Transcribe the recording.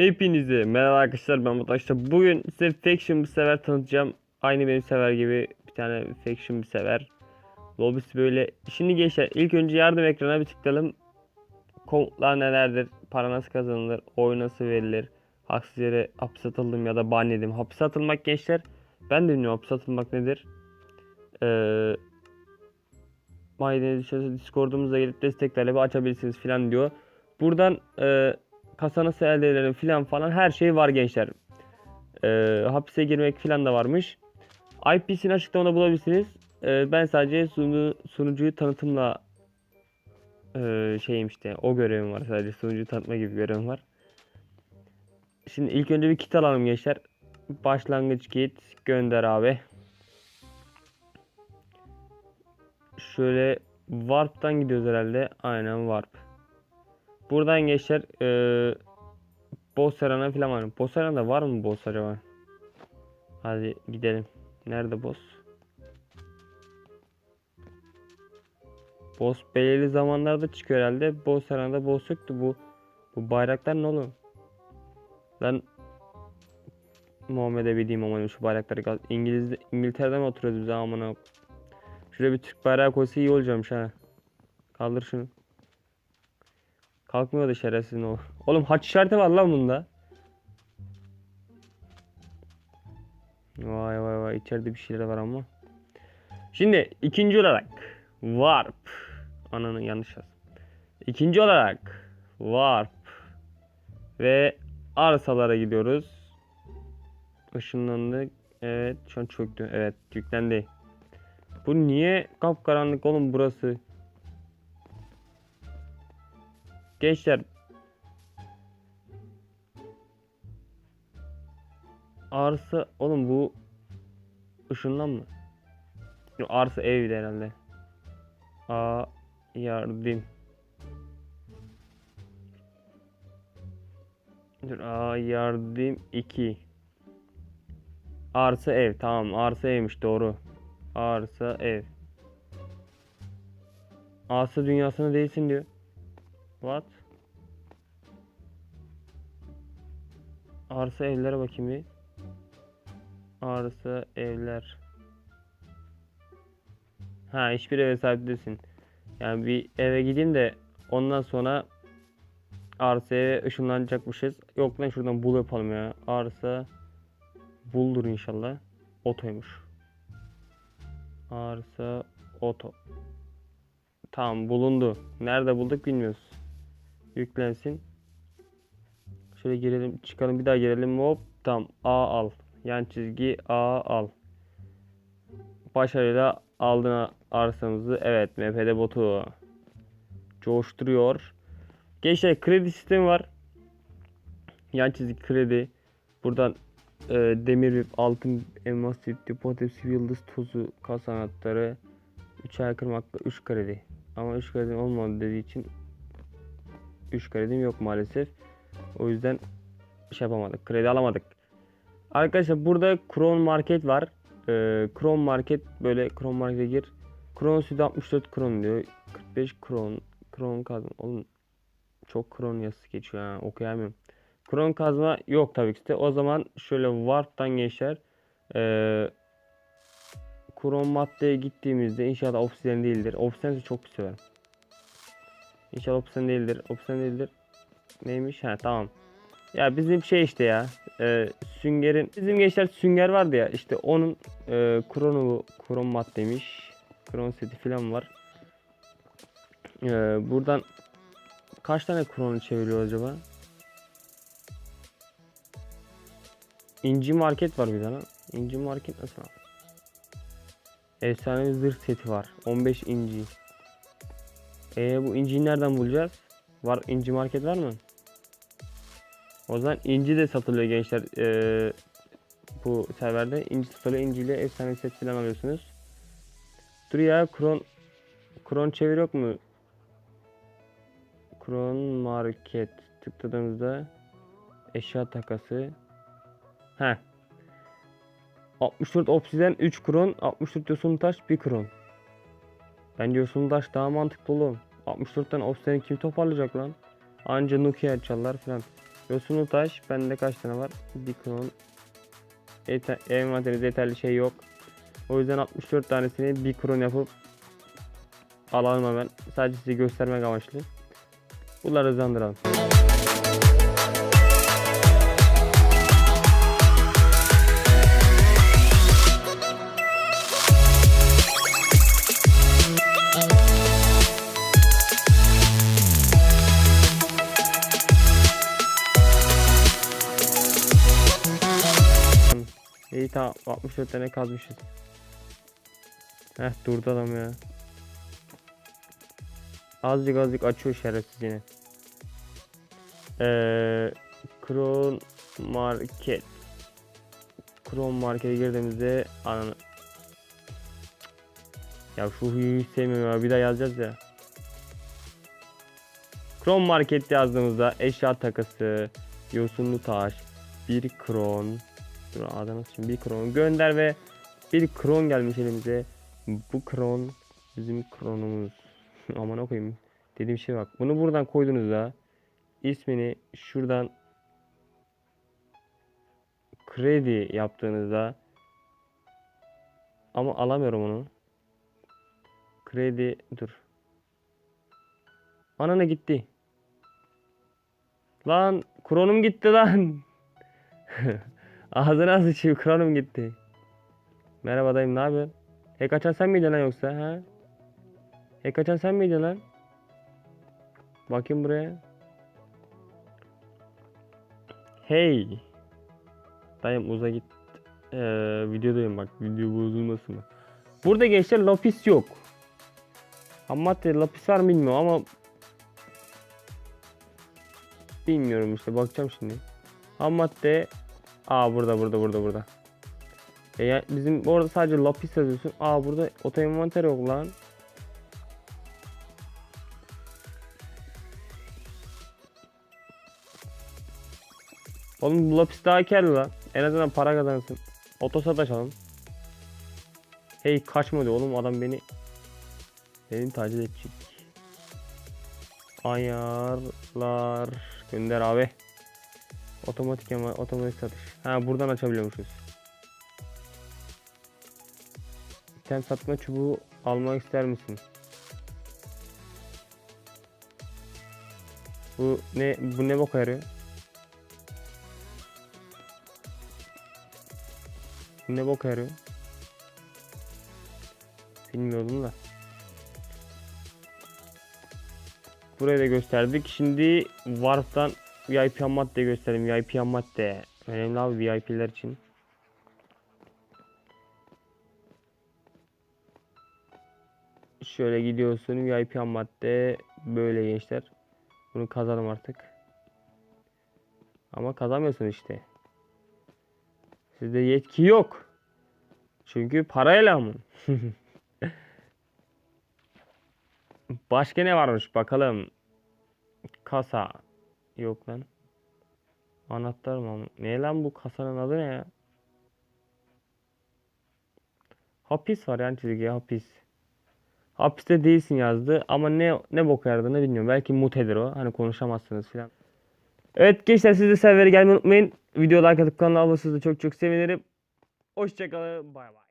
Hepinize merhaba arkadaşlar ben Mutlu Arkadaşlar. Bugün size Faction bir sever tanıtacağım. Aynı benim sever gibi bir tane Faction bir sever. Lobisi böyle. Şimdi gençler ilk önce yardım ekranına bir tıklayalım. Komutlar nelerdir? Para nasıl kazanılır? Oy nasıl verilir? Haksız yere hapse atıldım ya da ban yedim. Hapse atılmak gençler. Ben de bilmiyorum hapse atılmak nedir? Eee Maydeniz Discord'umuza gelip destek talebi açabilirsiniz filan diyor. Buradan eee kasa nasıl elde filan falan her şey var gençler. Ee, hapise girmek filan da varmış. IP'sini açıklamada bulabilirsiniz. Ee, ben sadece sunu, sunucuyu tanıtımla ee, şeyim işte o görevim var sadece sunucuyu tanıtma gibi görevim var. Şimdi ilk önce bir kit alalım gençler. Başlangıç kit gönder abi. Şöyle Warp'tan gidiyoruz herhalde. Aynen Warp. Buradan gençler eee Boss Aren'a falan var. Boss Arena'da var mı boss acaba? Hadi gidelim. Nerede boss? Boss belirli zamanlarda çıkıyor herhalde. Boss Arena'da boss yoktu. Bu bu bayraklar ne oğlum? Ben Muhammed'e bildiğim aman şu bayrakları İngiliz İngiltere'de mi oturuyoruz biz amına? Şuraya bir Türk bayrağı koysa iyi olacakmış ha. Kaldır şunu. Kalkmıyor da şerefsiz o. Oğlum haç işareti var lan bunda. Vay vay vay içeride bir şeyler var ama. Şimdi ikinci olarak Warp. Ananı yanlış yaz. İkinci olarak Warp. Ve arsalara gidiyoruz. Işınlandı. Evet şu an çöktü. Evet yüklendi. Bu niye kapkaranlık oğlum burası? Gençler Arsa oğlum bu ışınlan mı? Arsa evde herhalde. A yardım. Dur A yardım 2. Arsa ev tamam arsa evmiş doğru. Arsa ev. Arsa dünyasına değilsin diyor. What? Arsa evlere bakayım bir. Arsa evler. Ha hiçbir eve sahip değilsin. Yani bir eve gideyim de ondan sonra arsa eve ışınlanacakmışız. Yok lan şuradan bul yapalım ya. Arsa buldur inşallah. Otoymuş. Arsa oto. Tamam bulundu. Nerede bulduk bilmiyoruz. Yüklensin. Şöyle girelim çıkalım bir daha girelim hop tam A al. Yan çizgi A al. Başarıyla aldın arsamızı. Evet MPD botu. Coşturuyor. Gençler kredi sistemi var. Yan çizgi kredi. Buradan e, demir ve altın elmas sütlü potasyum yıldız tozu kas anahtarı 3 ay kırmakla 3 kredi. Ama 3 kredim olmadı dediği için 3 kredim yok maalesef. O yüzden şey yapamadık. Kredi alamadık. Arkadaşlar burada Kron Market var. Ee, Kron Market böyle Kron Market'e gir. Kron sütü 64 kron diyor. 45 kron. Kron kazma. Oğlum çok kron yazısı geçiyor ha. Okuyamıyorum. Kron kazma yok tabii ki de. O zaman şöyle Warp'tan geçer. Ee, Kron maddeye gittiğimizde inşallah obsidian değildir. Obsidian'ı çok severim. İnşallah obsidian değildir. Obsidian değildir. Neymiş? Ha tamam. Ya bizim şey işte ya. E, süngerin bizim gençler sünger vardı ya işte onun e, kronu kron maddeymiş. Kron seti falan var. E, buradan kaç tane kronu çeviriyor acaba? İnci market var bir tane. İnci market nasıl? Efsane zırh seti var. 15 inci. E bu inciyi nereden bulacağız? Var inci market var mı? O zaman inci de satılıyor gençler. Ee, bu serverde inci satılıyor. İnciyle efsane set falan alıyorsunuz. Dur ya kron kron çevir yok mu? Kron market tıkladığımızda eşya takası. He. 64 obsiden 3 kron, 64 yosun taş 1 kron. Bence yosun taş daha mantıklı oğlum. 64 tane obsideni kim toparlayacak lan? Anca Nokia çalar falan. Yosunlu taş. Bende kaç tane var? Bir kron. Ete, envanteri detaylı şey yok. O yüzden 64 tanesini bir kron yapıp alalım hemen. Sadece size göstermek amaçlı. Bunları hızlandıralım. İyi tamam 64 tane kazmışız. Heh durdu adam ya. Azıcık azıcık açıyor şerefsiz yine. Eee Kron Market. Kron Market'e girdiğimizde ananı ya şu huyu hiç sevmiyorum ya. Bir daha yazacağız ya. Kron Market yazdığımızda eşya takası, yosunlu taş, bir kron, Dur adını için bir kron gönder ve bir kron gelmiş elimize. Bu kron bizim kronumuz. Aman koyayım. Dediğim şey bak. Bunu buradan koyduğunuzda ismini şuradan kredi yaptığınızda ama alamıyorum onu. Kredi dur. Anana gitti. Lan kronum gitti lan. Ağzına sıçayım kronum gitti. Merhaba dayım ne yapıyorsun? Hack açan sen miydin lan yoksa ha? Hack açan sen miydin lan? Bakayım buraya. Hey. Dayım uza git. Ee, videodayım bak. Video bozulmasın mı? Burada gençler lapis yok. Ham lapis var mı bilmiyorum ama Bilmiyorum işte bakacağım şimdi. Ham Aa burada burada burada burada. E ya bizim orada sadece lapis yazıyorsun. Aa burada oto envanter yok lan. Oğlum bu lapis daha karlı lan. En azından para kazansın. Otosat açalım. Hey kaçma diyor oğlum adam beni beni taciz edecek. Ayarlar gönder abi. Otomatik ama otomatik satış. Ha buradan açabiliyormuşuz. İtem satma çubuğu almak ister misin? Bu ne bu ne boka yarıyor? Ne boka yarıyor? Bilmiyordum da. Burayı da gösterdik. Şimdi Warp'tan VIP ham madde göstereyim. VIP ham madde. Önemli abi VIP'ler için. Şöyle gidiyorsun VIP ham madde böyle gençler. Bunu kazalım artık. Ama kazamıyorsun işte. Sizde yetki yok. Çünkü parayla mı? Başka ne varmış bakalım. Kasa. Yok lan. Anahtar mı? Ne lan bu kasanın adı ne ya? Hapis var yani çizgiye hapis. Hapiste değilsin yazdı ama ne ne bok yaradığını bilmiyorum. Belki mutedir o. Hani konuşamazsınız filan. Evet gençler siz de servere gelmeyi unutmayın. Video like atıp kanala abone olursanız çok çok sevinirim. Hoşçakalın. Bay bay.